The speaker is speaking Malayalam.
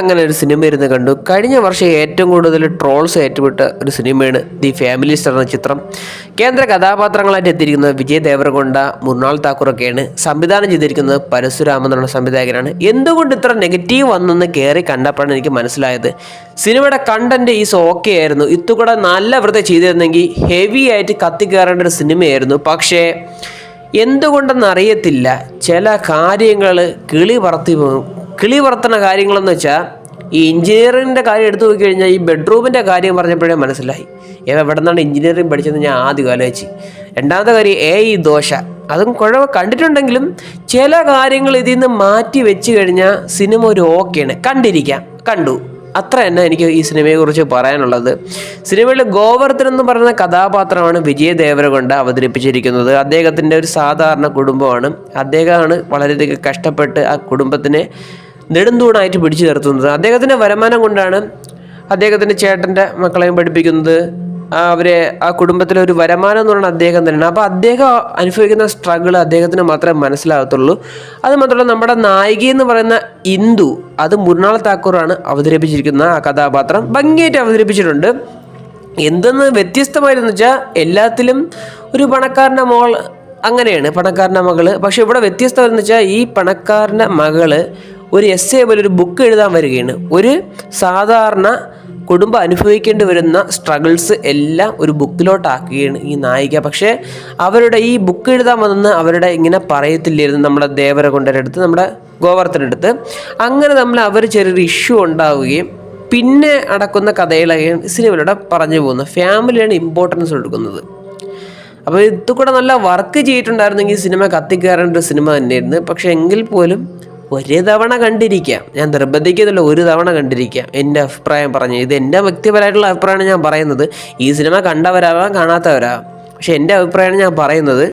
അങ്ങനെ ഒരു സിനിമ ഇരുന്ന് കണ്ടു. കഴിഞ്ഞ വർഷം ഏറ്റവും കൂടുതൽ ട്രോൾസ് ഏറ്റുവിട്ട ഒരു സിനിമയാണ് ദി ഫാമിലി സ്റ്റാർ എന്ന ചിത്രം. കേന്ദ്ര കഥാപാത്രങ്ങളായിട്ട് എത്തിയിരിക്കുന്നത് വിജയ് ദേവരകൊണ്ട മുർണാൾ താക്കൂറൊക്കെയാണ്. സംവിധാനം ചെയ്തിരിക്കുന്നത് പരശുരാമൻ എന്നുള്ള സംവിധായകനാണ്. എന്തുകൊണ്ട് ഇത്ര നെഗറ്റീവ് വന്നെന്ന് കയറി കണ്ടപ്പോഴാണ് എനിക്ക് മനസ്സിലായത്. സിനിമയുടെ കണ്ടന്റ് ഈസ് ഓക്കെ ആയിരുന്നു. ഇത്തുകൂടെ നല്ല വൃത്തി ചെയ്തിരുന്നെങ്കിൽ ഹെവി ആയിട്ട് കത്തിക്കയറേണ്ട ഒരു സിനിമയായിരുന്നു പക്ഷേ എന്തുകൊണ്ടെന്ന് അറിയത്തില്ല. ചില കാര്യങ്ങൾ കിളി പറത്തി കിളി പറത്തുന്ന കാര്യങ്ങളെന്ന് വെച്ചാൽ ഈ എഞ്ചിനീയറിങ്ങിന്റെ കാര്യം എടുത്തു നോക്കി കഴിഞ്ഞാൽ ഈ ബെഡ്റൂമിന്റെ കാര്യം പറഞ്ഞപ്പോഴേ മനസ്സിലായി. ഇവ എവിടെ നിന്നാണ് എഞ്ചിനീയറിംഗ് പഠിച്ചതെന്ന് ഞാൻ ആദ്യം ആലോചിച്ച്. രണ്ടാമത്തെ കാര്യം എ ഈ ദോശ. അതും കുഴവ് കണ്ടിട്ടുണ്ടെങ്കിലും ചില കാര്യങ്ങൾ ഇതിൽ നിന്ന് മാറ്റി വെച്ച് കഴിഞ്ഞാൽ സിനിമ ഒരു ഓക്കെയാണ്. കണ്ടിരിക്കാം. കണ്ടു. അത്ര തന്നെ എനിക്ക് ഈ സിനിമയെക്കുറിച്ച് പറയാനുള്ളത്. സിനിമയിൽ ഗോവർദ്ധൻ എന്ന് പറയുന്ന കഥാപാത്രമാണ് വിജയ ദേവരകൊണ്ട് അവതരിപ്പിച്ചിരിക്കുന്നത്. അദ്ദേഹത്തിന്റെ ഒരു സാധാരണ കുടുംബമാണ്. അദ്ദേഹമാണ് വളരെയധികം കഷ്ടപ്പെട്ട് ആ കുടുംബത്തിനെ നെടുന്തൂണായിട്ട് പിടിച്ചു നിർത്തുന്നത്. അദ്ദേഹത്തിന്റെ വരുമാനം കൊണ്ടാണ് അദ്ദേഹത്തിന്റെ ചേട്ടന്റെ മക്കളെയും പഠിപ്പിക്കുന്നത്. അവരെ ആ കുടുംബത്തിലെ ഒരു വരുമാനം എന്ന് പറയുന്നത് അദ്ദേഹം തന്നെയാണ്. അപ്പോൾ അദ്ദേഹം അനുഭവിക്കുന്ന സ്ട്രഗിൾ അദ്ദേഹത്തിന് മാത്രമേ മനസ്സിലാകത്തുള്ളൂ. അത് മാത്രമല്ല നമ്മുടെ നായിക എന്ന് പറയുന്ന ഇന്ദു അത് മുരുനാൾ താക്കൂറാണ് അവതരിപ്പിച്ചിരിക്കുന്ന ആ കഥാപാത്രം. ഭംഗിയായിട്ട് അവതരിപ്പിച്ചിട്ടുണ്ട്. എന്തെന്ന് വ്യത്യസ്തമായിരുന്നു വെച്ചാൽ എല്ലാത്തിലും ഒരു പണക്കാരന്റെ മോൾ അങ്ങനെയാണ് പണക്കാരന്റെ മകൾ. പക്ഷെ ഇവിടെ വ്യത്യസ്തമായിരുന്നു വെച്ചാൽ ഈ പണക്കാരന്റെ മകൾ ഒരു എസ് എ പോലെ ഒരു ബുക്ക് എഴുതാൻ വരികയാണ്. ഒരു സാധാരണ കുടുംബം അനുഭവിക്കേണ്ടി വരുന്ന സ്ട്രഗിൾസ് എല്ലാം ഒരു ബുക്കിലോട്ടാക്കുകയാണ് ഈ നായിക. പക്ഷേ അവരുടെ ഈ ബുക്ക് എഴുതാൻ വന്നെന്ന് അവരുടെ ഇങ്ങനെ പറയത്തില്ലായിരുന്നു നമ്മുടെ ദേവര കൊണ്ടരടുത്ത് നമ്മുടെ ഗോവർത്തനടുത്ത് അങ്ങനെ നമ്മൾ അവർ ചെറിയൊരു ഇഷ്യൂ ഉണ്ടാവുകയും പിന്നെ അടക്കുന്ന കഥകളൊക്കെയാണ് സിനിമയിലൂടെ പറഞ്ഞു പോകുന്നത് ഫാമിലിയാണ് ഇമ്പോർട്ടൻസ് കൊടുക്കുന്നത്. അപ്പോൾ ഇത് കൂടെ നല്ല വർക്ക് ചെയ്തിട്ടുണ്ടായിരുന്നെങ്കിൽ സിനിമ കത്തിക്കയറേണ്ട ഒരു സിനിമ തന്നെയായിരുന്നു. പക്ഷേ എങ്കിൽ പോലും ഒരേ തവണ കണ്ടിരിക്കാം. ഞാൻ നിർബന്ധിക്കുന്നില്ല ഒരു തവണ കണ്ടിരിക്കാം. എന്റെ അഭിപ്രായം പറഞ്ഞു ഇത് എന്റെ വ്യക്തിപരമായിട്ടുള്ള അഭിപ്രായമാണ് ഞാൻ പറയുന്നത്. ഈ സിനിമ കണ്ടവരാവാം കാണാത്തവരാവാം. പക്ഷെ എന്റെ അഭിപ്രായമാണ് ഞാൻ പറയുന്നത്.